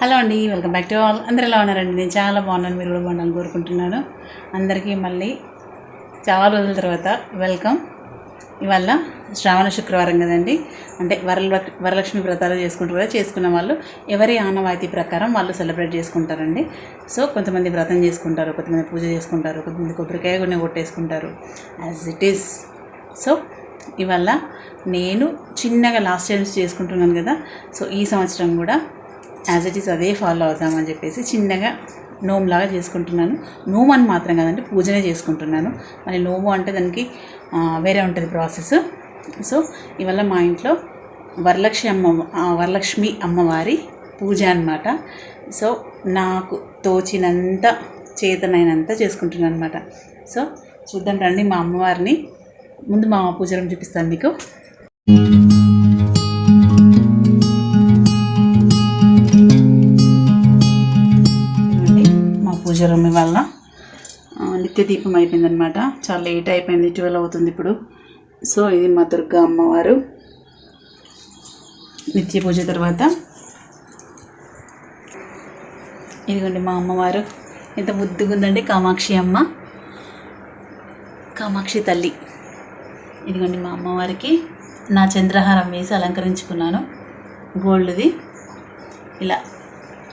Hello అండి welcome back to all. అందరు ఎలా ఉన్నారండి? నేను చాలా బాగున్నాను మీరు కూడా బాగున్నాను కోరుకుంటున్నాను. అందరికీ మళ్ళీ చాలా రోజుల తర్వాత వెల్కమ్. ఇవాళ శ్రావణ శుక్రవారం కదండి. అంటే వరల వరలక్ష్మి వ్రతాలు చేసుకుంటారు కదా చేసుకున్న వాళ్ళు ఎవరి ఆనవాయితీ ప్రకారం వాళ్ళు సెలబ్రేట్ చేసుకుంటారండి. సో కొంతమంది వ్రతం చేసుకుంటారు కొంతమంది పూజ చేసుకుంటారు కొంతమంది కొబ్బరికాయ కొన్ని కొట్టేసుకుంటారు. యాజ్ ఇట్ ఈస్ సో ఇవాళ నేను చిన్నగా లాస్ట్ టైమ్స్ చేసుకుంటున్నాను కదా. సో ఈ సంవత్సరం కూడా యాజ్ ఇట్ ఈస్ అదే ఫాలో అవుదామని చెప్పేసి చిన్నగా నోము లాగా చేసుకుంటున్నాను. నోము అని మాత్రం కాదండి పూజనే చేసుకుంటున్నాను. మరి నోము అంటే దానికి వేరే ఉంటుంది ప్రాసెస్ సో ఇవల్ల మా ఇంట్లో వరలక్ష్మి అమ్మ ఆ, వరలక్ష్మి అమ్మవారి పూజ అన్నమాట. సో నాకు తోచినంత చేతనైనంత చేసుకుంటున్నాను అనమాట సో చూద్దాం రండి మా అమ్మవారిని. ముందు మా పూజ రూమ్ చూపిస్తాను మీకు. జ్వరం వల్ల నిత్య దీపం అయిపోయిందనమాట చాలా లేట్ అయిపోయింది ట్వెల్వ్ అవుతుంది ఇప్పుడు. సో ఇది మా దుర్గా అమ్మవారు. నిత్య పూజ తర్వాత. ఇదిగోండి మా అమ్మవారు. ఎంత ముద్దుగా ఉందండి కామాక్షి అమ్మ కామాక్షి తల్లి. ఇదిగోండి మా అమ్మవారికి నా చంద్రహారం వేసి అలంకరించుకున్నాను. గోల్డ్ది ఇలా.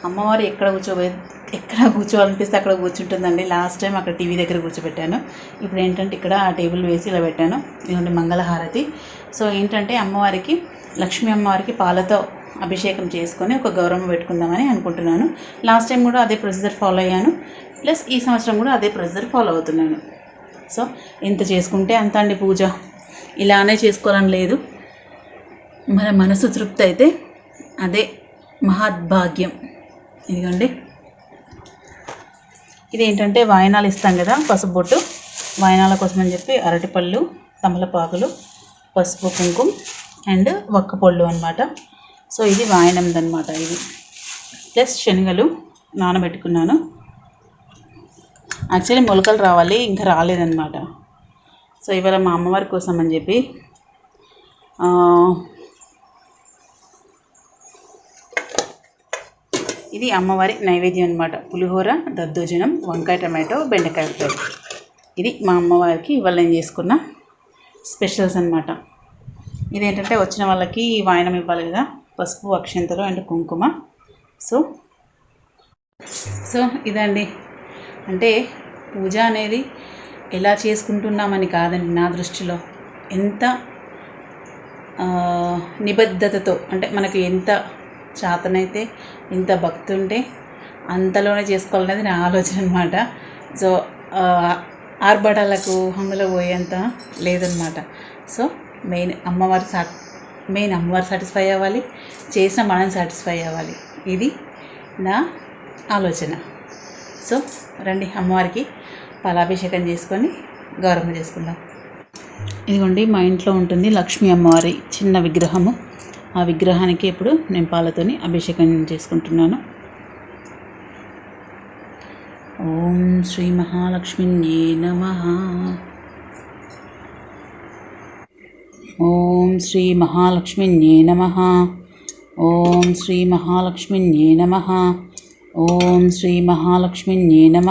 అమ్మవారు ఎక్కడ కూర్చోబోయే ఎక్కడ కూర్చోవాలనిపిస్తే అక్కడ కూర్చుంటుందండి. లాస్ట్ టైం అక్కడ టీవీ దగ్గర కూర్చోబెట్టాను. ఇప్పుడు ఏంటంటే ఇక్కడ ఆ టేబుల్ వేసి ఇలా పెట్టాను. ఇదిగోండి మంగళహారతి. సో ఏంటంటే అమ్మవారికి లక్ష్మీ అమ్మవారికి పాలతో అభిషేకం చేసుకొని ఒక గౌరవం పెట్టుకుందామని అనుకుంటున్నాను. లాస్ట్ టైం కూడా అదే ప్రొసీజర్ ఫాలో అయ్యాను. ప్లస్ ఈ సంవత్సరం కూడా అదే ప్రొసీజర్ ఫాలో అవుతున్నాను. సో ఎంత చేసుకుంటే అంత అండి పూజ. ఇలానే చేసుకోవాలని లేదు. మన మనసు తృప్తి అయితే అదే మహాద్భాగ్యం. ఇదిగోండి. ఇది ఏంటంటే వాయనాలు ఇస్తాం కదా పసుపు బొట్టు. వాయనాల కోసం అని చెప్పి అరటిపళ్ళు తమలపాకులు పసుపు కుంకుమ అండ్ వక్కపళ్ళు అనమాట సో ఇది వాయనందనమాట ఇది. ప్లస్ శనగలు నానబెట్టుకున్నాను. యాక్చువల్లీ మొలకలు రావాలి ఇంకా రాలేదన్నమాట. సో ఇవాళ మా అమ్మవారి కోసం అని చెప్పి ఇది అమ్మవారి నైవేద్యం అనమాట పులిహోర దద్దోజనం వంకాయ టమాటో బెండకాయ ఫ్రై ఇది మా అమ్మవారికి ఇవాళ నేను చేసుకున్న స్పెషల్స్ అనమాట ఇదేంటంటే వచ్చిన వాళ్ళకి వాయనం ఇవ్వాలి కదా పసుపు అక్షంతలు అండ్ కుంకుమ. సో సో ఇదండి. అంటే పూజ అనేది ఎలా చేసుకుంటున్నామని కాదండి నా దృష్టిలో. ఎంత నిబద్ధతతో అంటే మనకి ఎంత చేతనైతే ఇంత భక్తి ఉంటే అంతలోనే చేసుకోవాలనేది నా ఆలోచన అనమాట సో ఆర్భటాలకు హంగులో పోయేంత లేదనమాట సో మెయిన్ అమ్మవారి సా మెయిన్ అమ్మవారు సాటిస్ఫై అవ్వాలి చేసిన మనం సాటిస్ఫై అవ్వాలి. ఇది నా ఆలోచన. సో రండి అమ్మవారికి పాలాభిషేకం చేసుకొని గౌరవం చేసుకుందాం. ఇదిగోండి మా ఇంట్లో ఉంటుంది లక్ష్మీ అమ్మవారి చిన్న విగ్రహము. ఆ విగ్రహానికి ఇప్పుడు నేను పాలతోని అభిషేకం చేసుకుంటున్నాను. ఓం శ్రీ మహాలక్ష్మిన్యే నమ. ఓం శ్రీ మహాలక్ష్మిన్యే నమ. ఓం శ్రీ మహాలక్ష్మిన్యే నమ. ఓం శ్రీ మహాలక్ష్మిన్యే నమ.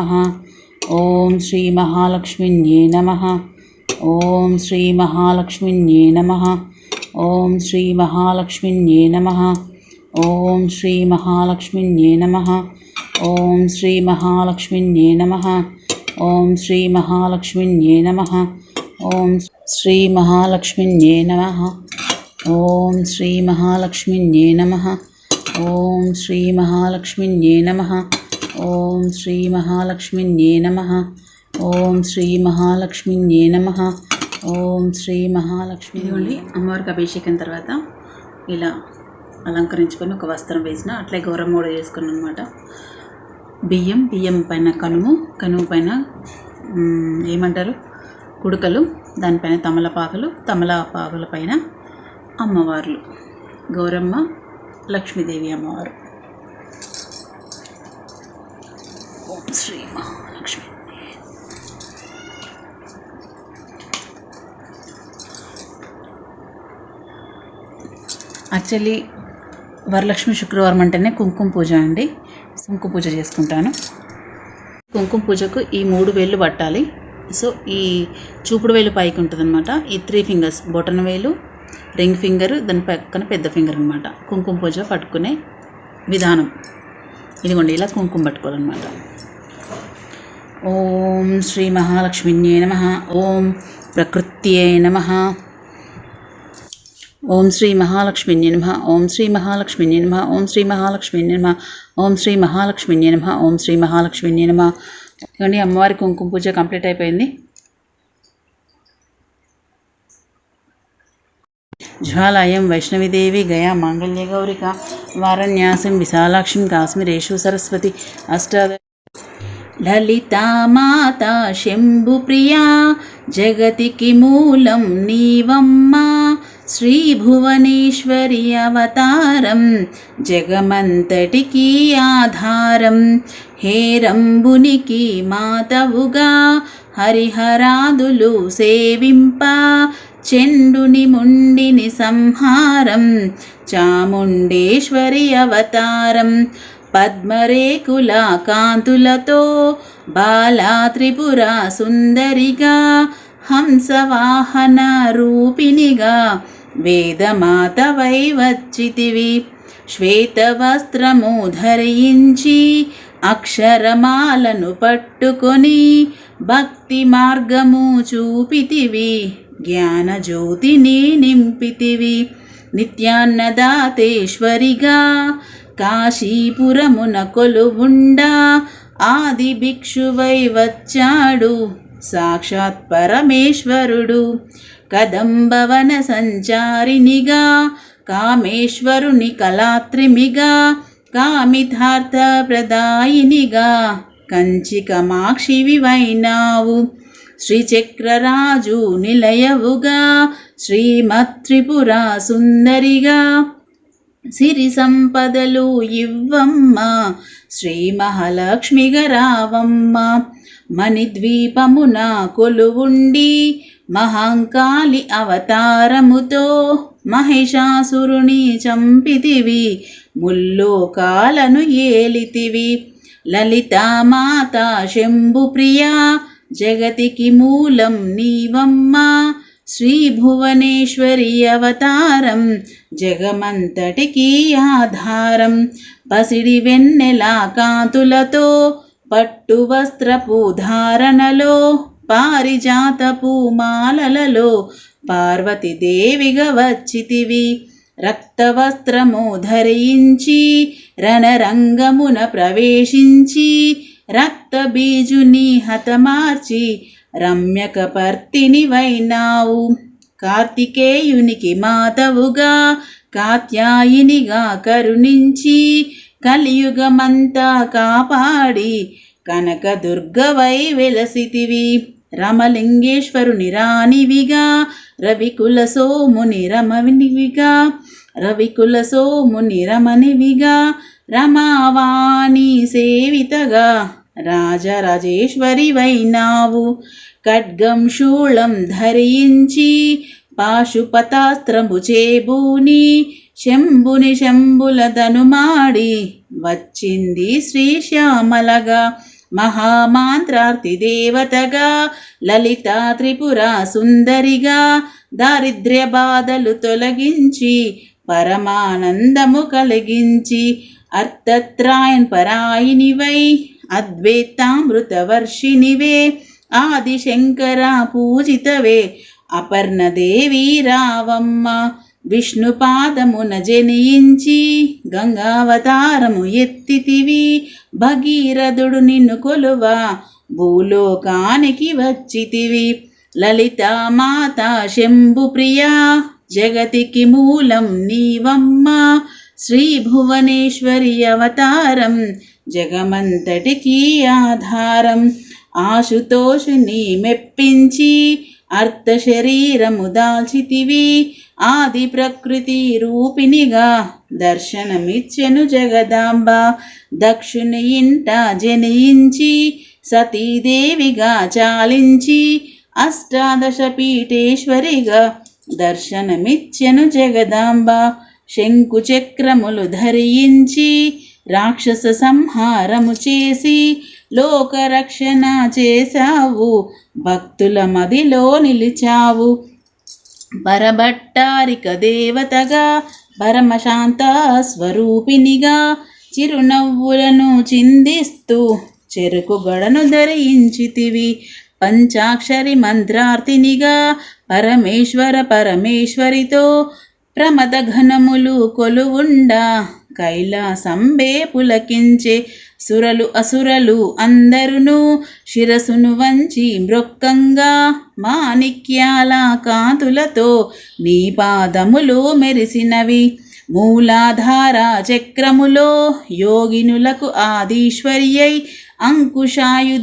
ఓం శ్రీ మహాలక్ష్మిన్యే నమ. ఓం శ్రీ మహాలక్ష్మిన్యే నమ. ॐ श्रीमहालक्ष्मीन्ये नमः। ॐ श्रीमहालक्ष्मीन्ये नमः। ॐ श्रीमहालक्ष्मीन्ये नमः। ॐ श्रीमहालक्ष्मीन्ये नमः। ॐ श्रीमहालक्ष्मन्ये नमः। ॐ श्रीमहालक्ष्मीन्ये नमः। ॐ श्रीमहालक्ष्मीन्ये नमः। ॐ श्रीमहालक्ष्मीन्ये नमः। ॐ श्रीमहालक्ष्मीन्ये नमः। ఓం శ్రీ మహాలక్ష్మి ఇదిగోండి అమ్మవారికి అభిషేకం తర్వాత ఇలా అలంకరించుకొని ఒక వస్త్రం వేసిన అట్లే గౌరవం కూడా చేసుకున్నాను అనమాట బియ్యం బియ్యం పైన కనుము కనుము పైన ఏమంటారు? కుడుకలు దానిపైన తమలపాకులు తమలపాకుల పైన అమ్మవార్లు. గౌరమ్మ లక్ష్మీదేవి అమ్మవారు. ఓం శ్రీ మహాలక్ష్మి. యాక్చువల్లీ వరలక్ష్మి శుక్రవారం అంటేనే కుంకుమ పూజ అండి. కుంకుమ పూజ చేసుకుంటాను. కుంకుమ పూజకు ఈ మూడు వేళ్ళు పట్టాలి. సో ఈ చూపుడు వేలు పైకి ఉంటుంది అనమాట ఈ త్రీ ఫింగర్స్ బొటన వేలు రింగ్ ఫింగర్ దాని పక్కన పెద్ద ఫింగర్ అనమాట కుంకుమ పూజ పట్టుకునే విధానం. ఇదిగోండి ఇలా కుంకుమ పట్టుకోవాలన్నమాట. ఓం శ్రీ మహాలక్ష్మిన్యే నమ. ఓం ప్రకృత్యే నమ. ఓం శ్రీ మహాలక్ష్మి నిర్మ ఓం శ్రీ మహాలక్ష్మి నమ. ఓం శ్రీ మహాలక్ష్మి నిర్మ ఓం శ్రీ మహాలక్ష్మి నమ. ఓం శ్రీ మహాలక్ష్మి నమ. ఇవ్వండి అమ్మవారి కుంకుమ పూజ కంప్లీట్ అయిపోయింది. జ్వాలాయం వైష్ణవిదేవి గయా మాంగళ్య గౌరిక వారణ్యాసం విశాలాక్షిం కాశ్మీరేషు సరస్వతి అష్టాద లలితా మాతా శంభుప్రియా జగతికి మూలం నీవమ్మా శ్రీభువనేశ్వరి అవతారం జగమంతటికి ఆధారం. హేరంబునికి మాతవుగా హరిహరాదులు సేవింప. చెండుని ముండిని సంహారం చాముండేశ్వరి అవతారం. పద్మరేకుల కాంతులతో బాలా త్రిపుర సుందరిగా హంసవాహన రూపిణిగా వేదమాతవై వచ్చితివి శ్వేతవస్త్రము ధరించి అక్షరమాలను పట్టుకొని భక్తి మార్గము చూపితివి. జ్ఞానజ్యోతిని నింపితివి. నిత్యాన్నదాతేశ్వరిగా కాశీపురమున కొలువుండా ఆది భిక్షువై వచ్చాడు. సాక్షాత్ పరమేశ్వరుడు. కదంబవన సంచారినిగా కామేశ్వరుని కళాత్రిమిగా కామితార్థ ప్రదాయినిగా కంచి కమాక్షివివైనావు శ్రీచక్రరాజు నిలయవుగా శ్రీమత్రిపుర సుందరిగా సిరి సంపదలు ఇవ్వమ్మ శ్రీ మహాలక్ష్మిగా రావమ్మ మణిద్వీపమున కొలువుండి మహంకాళి అవతారముతో మహిషాసురుని చంపితివి ముల్లోకాలను ఏలితివి. లలితామాత శంభుప్రియా జగతికి మూలం నీవమ్మ. శ్రీ భువనేశ్వరి అవతారం జగమంతటికి ఆధారం. పసిడి వెన్నెల కాంతులతో పట్టు వస్త్రపు ధారణలో పారిజాతపు మాలలలో పార్వతీదేవిగా వచ్చితివి రక్తవస్త్రము ధరించి రణరంగమున ప్రవేశించి రక్తబీజుని హతమార్చి రమ్యకపర్తిని వైనావు కార్తికేయునికి మాతవుగా కాత్యాయినిగా కరుణించి కలియుగమంతా కాపాడి కనకదుర్గవై వెలసితివి. రమలింగేశ్వరుని రానివిగా రవికుల సోముని రమనివిగా రవికుల సోముని రమనివిగా రమావాణి సేవితగా రాజరాజేశ్వరి వైనావు ఖడ్గం శూళం ధరించి పాశుపతాస్త్రము చేబూని శంభుని శంభుల ధనుమాడి వచ్చింది శ్రీశ్యామలగా. మహామాంత్రార్తి దేవతగా లలిత త్రిపుర సుందరిగా దారిద్ర్య బాధలు తొలగించి పరమానందము కలిగించి అర్థత్రాయన్ పరాయినివై అద్వైతామృతవర్షినివే ఆదిశంకర పూజితవే అపర్ణదేవి రావమ్మ విష్ణుపాదమున జనించి గంగావతారము ఎత్తితివి. భగీరథుడు నిన్ను కొలువ భూలోకానికి వచ్చితివి. లలిత మాత శంభు ప్రియా జగతికి మూలం నీవమ్మ. శ్రీ భువనేశ్వరి అవతారం జగమంతటికి ఆధారం. ఆశుతోషుని మెప్పించి అర్థ శరీరము దాల్చితివి. ఆది ప్రకృతి రూపిణిగా దర్శనమిచ్చెను జగదాంబ. దక్షుని ఇంట జనించి సతీదేవిగా చాలించి అష్టాదశ పీఠేశ్వరిగా దర్శనమిచ్చెను జగదాంబ. శంకు చక్రములు ధరించి రాక్షస సంహారము చేసి లోకరక్షణ చేశావు. భక్తుల మదిలో నిలిచావు. పరభట్టారిక దేవతగా పరమశాంత స్వరూపినిగా చిరునవ్వులను చిందిస్తూ చెరుకు గడను ధరించితివి. పంచాక్షరి మంత్రార్థినిగా పరమేశ్వర పరమేశ్వరితో ప్రమద ఘనములు కొలువుండా. కైలాసంబే పులకించే సురలు అసురలు అందరును శిరసును వంచి మృక్కంగా మాణిక్యాల కాంతులతో నీ పాదములు మెరిసినవి. మూలాధార చక్రములో యోగినులకు ఆదీశ్వర్యై అంకుశాయుధాదారినిగా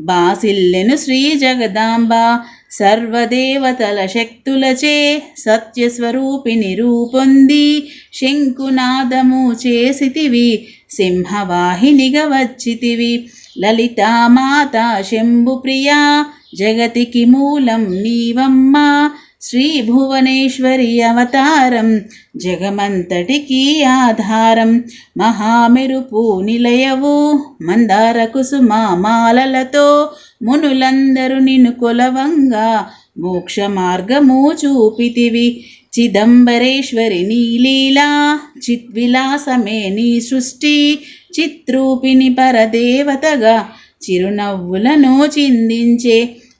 బాసిల్లెను శ్రీ జగదాంబ. సర్వదేవతల శక్తులచే సత్యస్వరూపిని రూపొంది శంకునాదము చేసితివి. సింహవాహినిగా వచ్చితివి. లలితామాత శంభుప్రియా జగతికి మూలం నీవమ్మ. శ్రీ భువనేశ్వరి అవతారం జగమంతటికి ఆధారం. మహామెరుపు నిలయవు మందార కుసుమ మాలలతో మునులందరూ నిన్ను కొలవంగా మోక్ష మార్గము చూపితివి. చిదంబరేశ్వరి నీలీలా చిద్విలాసమే నీ సృష్టి చిత్రూపిణి పరదేవతగా చిరునవ్వులను చిందించే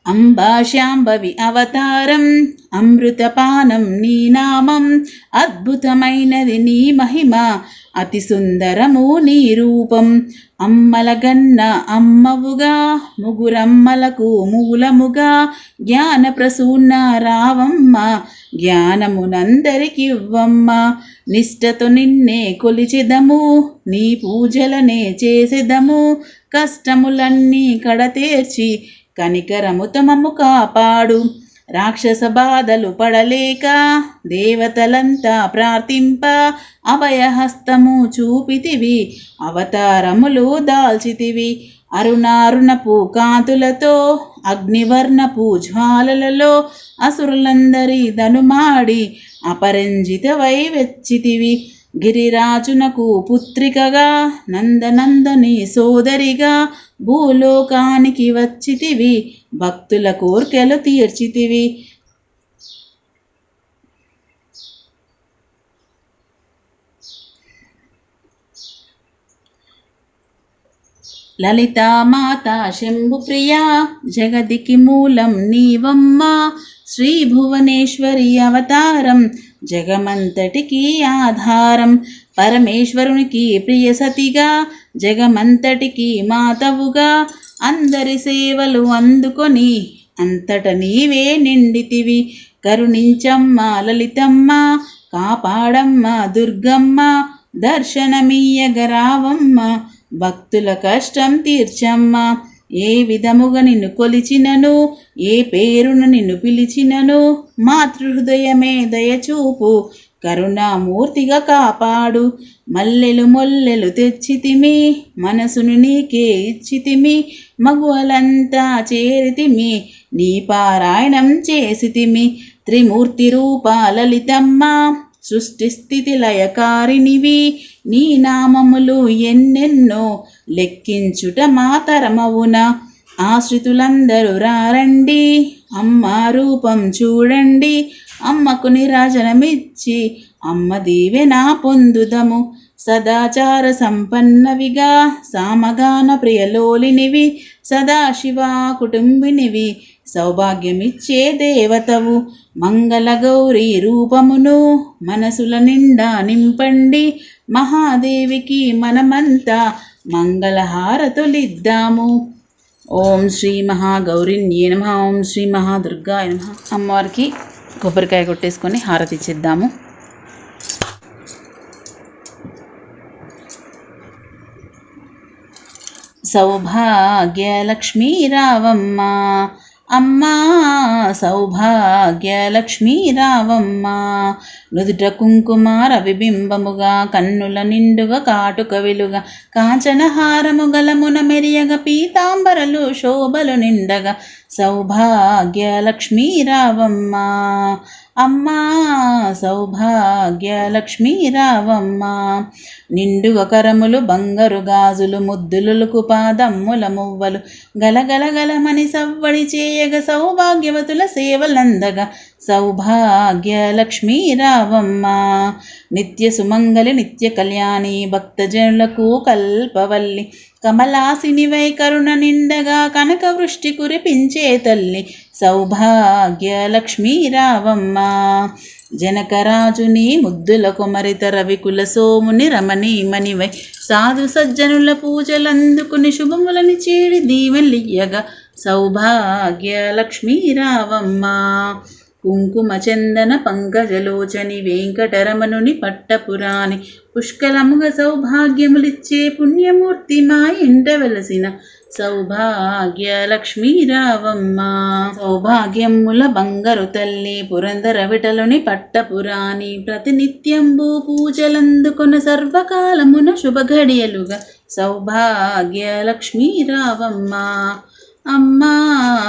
అంబాశాంబవి అవతారం అమృతపానం నీ నామం అద్భుతమైనది నీ మహిమ అతి సుందరము నీ రూపం అమ్మలగన్న అమ్మవుగా ముగురమ్మలకు మూలముగా జ్ఞాన ప్రసూన్న రావమ్మ జ్ఞానమునందరికివ్వమ్మ నిష్టతో నిన్నే కొలిచెదము నీ పూజలనే చేసెదము కష్టములన్నీ కడతేర్చి కనికరము తమము కాపాడు. రాక్షస బాధలు పడలేక దేవతలంతా ప్రార్థింప అభయహస్తము చూపితివి అవతారములు దాల్చితివి. అరుణారుణపు కాంతులతో అగ్నివర్ణపు జ్వాలలలో అసురులందరి ధనుమాడి అపరంజితవై వెచ్చితివి. గిరిరాజునకు పుత్రికగా నందనందని సోదరిగా భూలోకానికి వచ్చితివి భక్తుల కోర్కెలు తీర్చితివి. లలితామాత శంభుప్రియా జగదికి మూలం నీవమ్మ శ్రీ భువనేశ్వరి అవతారం జగమంతటికి ఆధారం. పరమేశ్వరునికి ప్రియ సతిగా జగమంతటికి మాతవుగా. అందరి సేవలు అందుకొని అంతట నీవే నిండితివి. కరుణించమ్మ లలితమ్మ కాపాడమ్మ దుర్గమ్మ దర్శనమీయగరావమ్మ భక్తుల కష్టం తీర్చమ్మ. ఏ విధముగా నిన్ను కొలిచినను? ఏ పేరును నిన్ను పిలిచినను? మాతృహృదయమే దయచూపు కరుణామూర్తిగా కాపాడు. మల్లెలు మొల్లెలు తెచ్చితిమి మనసును నీకే ఇచ్చితిమి మగువలంతా చేరితిమి నీ పారాయణం చేసితిమి త్రిమూర్తి రూప లలితమ్మ సృష్టి స్థితి లయకారినివి నీ నామములు ఎన్నెన్నో లెక్కించుట మాతరమవున? ఆశ్రితులందరూ రారండి. అమ్మ రూపం చూడండి. అమ్మకు నిరాజనమిచ్చి అమ్మ దీవెన పొందుదము. సదాచార సంపన్నవిగా సామగాన ప్రియలోలినివి సదాశివ కుటుంబినివి సౌభాగ్యమిచ్చే దేవతవు. మంగళ గౌరీ రూపమును మనసుల నిండా నింపండి. మహాదేవికి మనమంతా మంగళహారతులిద్దాము. ఓం శ్రీ మహాగౌరిన్యే నమ. ఓం శ్రీ మహాదుర్గాయ నమ. అమ్మవారికి కొబ్బరికాయ కొట్టేసుకొని హారతి ఇచ్చేద్దాము. సౌభాగ్యలక్ష్మీ రావమ్మ అమ్మా సౌభాగ్యలక్ష్మీ రావమ్మ. నుదుట కుంకుమార విబింబముగా కన్నుల నిండుగా కాటుక వెలుగా కాంచనహారము గలమున మెరియగ పీతాంబరలు శోభలు నిండగా సౌభాగ్యలక్ష్మీ రావమ్మ. అమ్మా సౌభాగ్య లక్ష్మీ రావమ్మ. నిండుగ కరములు బంగారు గాజులు ముద్దులకు పాదమ్ముల మువ్వలు. గలగలగలమని సవ్వడి చేయగ సౌభాగ్యవతుల సేవలందగా సౌభాగ్య లక్ష్మీ రావమ్మ. నిత్య సుమంగలి నిత్య కళ్యాణి భక్తజనులకు కల్పవల్లి. కమలాసినివై కరుణ నిండగా కనక వృష్టి కురిపించే తల్లి సౌభాగ్య లక్ష్మీ రావమ్మ జనకరాజుని ముద్దుల కుమరిత రవికుల సోముని రమణీమణివై సాధు సజ్జనుల పూజలందుకుని శుభములని చేడి దీవెలియ్యగా సౌభాగ్య లక్ష్మీ రావమ్మ. కుంకుమ చందన పంకజలోచని వెంకటరమణుని పట్టపురాణి. పుష్కలముగ సౌభాగ్యములిచ్చే పుణ్యమూర్తి మా ఇంట వెలసిన సౌభాగ్య లక్ష్మీ రావమ్మ సౌభాగ్యముల బంగరు తల్లి పురందర విటలుని పట్టపురాణి. ప్రతినిత్యంబు పూజలందుకొన సర్వకాలమున శుభఘడియలుగా సౌభాగ్య లక్ష్మీ రావమ్మ అమ్మా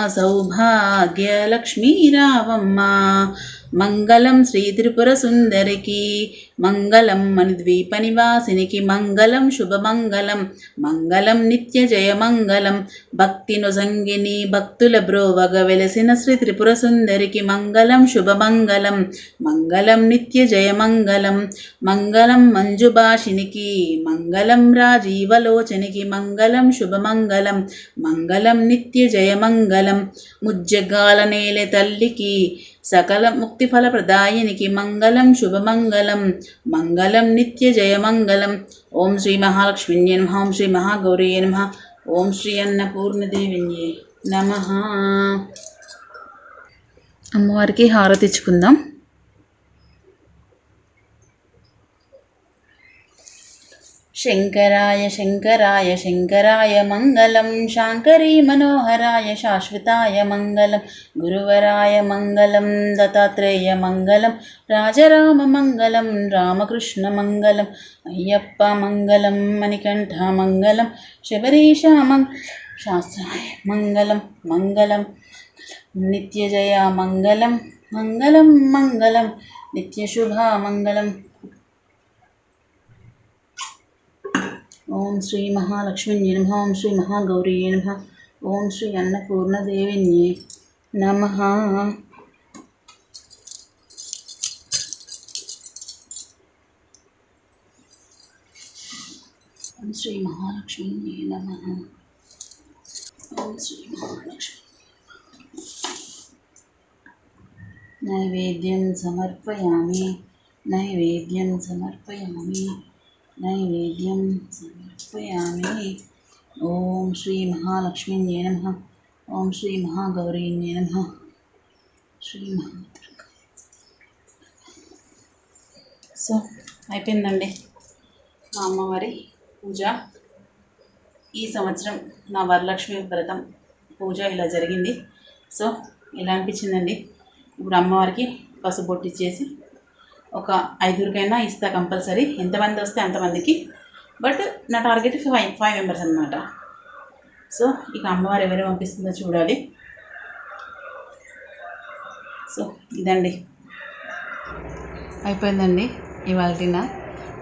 సౌభాగ్య లక్ష్మీ రావమ్మ మంగళం శ్రీ త్రిపుర సుందరికి మంగళం మణిద్వీప నివాసినికి మంగళం శుభమంగళం మంగళం నిత్య జయ మంగళం భక్తి నుసంగిని భక్తుల బ్రోవగ వెలసిన శ్రీ త్రిపుర సుందరికి మంగళం శుభమంగళం మంగళం నిత్య జయ మంగళం మంగళం మంజుభాషినికి మంగళం రాజీవలోచనికి మంగళం శుభమంగళం మంగళం నిత్య జయ మంగళం ముజ్జగాల నేల తల్లికి సకల ముక్తిఫల ప్రదాయనికి మంగళం శుభమంగళం మంగళం నిత్య జయమంగళం. ఓం శ్రీ మహాలక్ష్మిన్యే నమ ఓం శ్రీ మహాగౌరీయ నమ ఓం శ్రీ అన్నపూర్ణదేవిన్యే నమ. అమ్మవారికి హారతి ఇచ్చుకుందాం. शङ्कराय शङ्कराय शङ्कराय मङ्गलं। शाङ्करीमनोहराय शाश्वताय मङ्गलं। गुरुवराय मङ्गलं दत्तात्रेयमङ्गलं राजराममङ्गलं रामकृष्णमङ्गलम् अय्यप्पामङ्गलं मणिकण्ठामङ्गलं शबरीशाम शास्त्रीमङ्गलं मङ्गलं नित्यजया मङ्गलं मङ्गलं मङ्गलं। नित्यशुभामङ्गलम् మంగళం నిత్యజయ మంగళం మంగళం మంగళం నిత్యశుభ మంగళం ఓం శ్రీ మహాలక్ష్మిన్యే నమ ఓం శ్రీ మహాగౌరీయే నమ ఓం శ్రీ అన్నపూర్ణదేవిన్యే నమ ఓం శ్రీ మహాలక్ష్మిన్యే నమ ఓం శ్రీ మహాలక్ష్మి నైవేద్యం సమర్పయామి ఓం శ్రీ మహాలక్ష్మీన్యే నమ ఓం శ్రీ మహాగౌరీన్యే నమ శ్రీ మహాదుర్గ సో అయిపోయిందండి మా అమ్మవారి పూజ. ఈ సంవత్సరం నా వరలక్ష్మి వ్రతం పూజ ఇలా జరిగింది. సో ఇలా అనిపించిందండి? ఇప్పుడు అమ్మవారికి పసుపు చేసి ఒక ఐదుగురికైనా ఇస్తా కంపల్సరీ. ఎంతమంది వస్తే అంతమందికి. బట్ నా టార్గెట్ ఫైవ్ ఫైవ్ మెంబర్స్ అనమాట సో ఇక అమ్మవారు ఎవరు పంపిస్తుందో చూడాలి. సో ఇదండి. అయిపోయిందండి ఇవాళ నా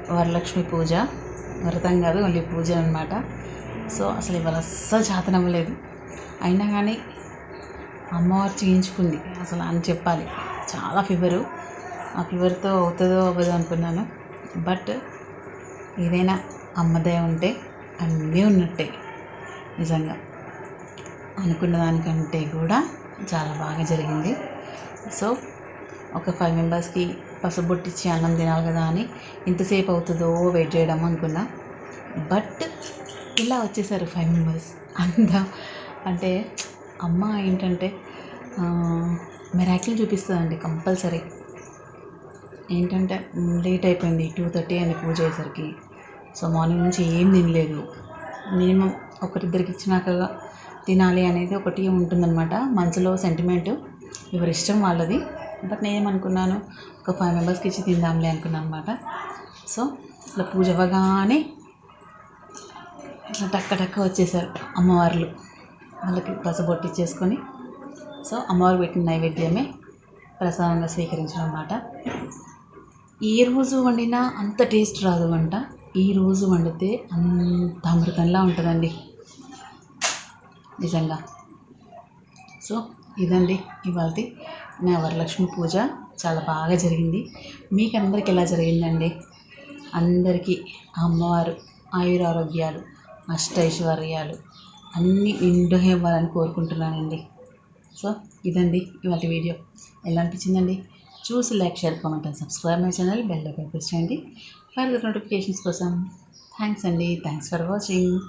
వరలక్ష్మి పూజ. వ్రతం కాదు ఓన్లీ పూజ అనమాట సో అసలు ఇవాళ అస్సలు చేతనవ్వలేదు అయినా కానీ అమ్మవారు చేయించుకుంది. అసలు అని చెప్పాలి. చాలా ఫీవరు. ఆ ఫీవర్తో అవుతుందో అవ్వదో అనుకున్నాను. బట్ ఏదైనా అమ్మదే ఉంటే అన్నీ ఉన్నట్టే నిజంగా. అనుకున్న దానికంటే కూడా చాలా బాగా జరిగింది. సో ఒక ఫైవ్ మెంబర్స్కి పసుబొట్టిచ్చి అన్నం తినాలి కదా అని ఎంతసేపు అవుతుందో వెయిట్ చేయడం అనుకున్నా. బట్ ఇలా వచ్చేసారు ఫైవ్ మెంబర్స్ అంత అంటే అమ్మ ఏంటంటే మెరాకిల్ చూపిస్తుందండి కంపల్సరీ ఏంటంటే లేట్ అయిపోయింది. టూ థర్టీ అయింది పూజ అయ్యేసరికి. సో మార్నింగ్ నుంచి ఏం తినలేదు. మినిమం ఒకరిద్దరికి ఇచ్చినాక తినాలి అనేది ఒకటి ఉంటుందన్నమాట. మనసులో సెంటిమెంట్ ఎవరి ఇష్టం వాళ్ళది. బట్ నేనేమనుకున్నాను ఒక ఫైవ్ మెంబర్స్కి ఇచ్చి తిందాంలే అనుకున్నాను అనమాట సో ఇట్లా పూజ అవ్వగానే ఇట్లా టక్క టక్క వచ్చేసారు అమ్మవార్లు. వాళ్ళకి పసబొట్టి ఇచ్చేసుకొని. సో అమ్మవారు పెట్టిన నైవేద్యమే ప్రసాదంగా స్వీకరించడం అన్నమాట. ఏ రోజు వండినా అంత టేస్ట్ రాదు వంట ఈ రోజు వండితే అంత అమృతంలా ఉంటుందండి. నిజంగా. సో ఇదండి ఇవాళ నా వరలక్ష్మి పూజ. చాలా బాగా జరిగింది. మీకు అందరికి ఎలా జరిగిందండి? అందరికీ అమ్మవారు ఆయురారోగ్యాలు అష్టైశ్వర్యాలు అన్నీ నిండుగా ఇవ్వాలని కోరుకుంటున్నానండి. సో ఇదండి ఇవాళ వీడియో. ఎలా అనిపించిందండి? చూసి like share comment and subscribe my channel. Bell icon press చేయండి. ఫర్దర్ నోటిఫికేషన్స్ కోసం థ్యాంక్స్ అండి. Thanks for watching.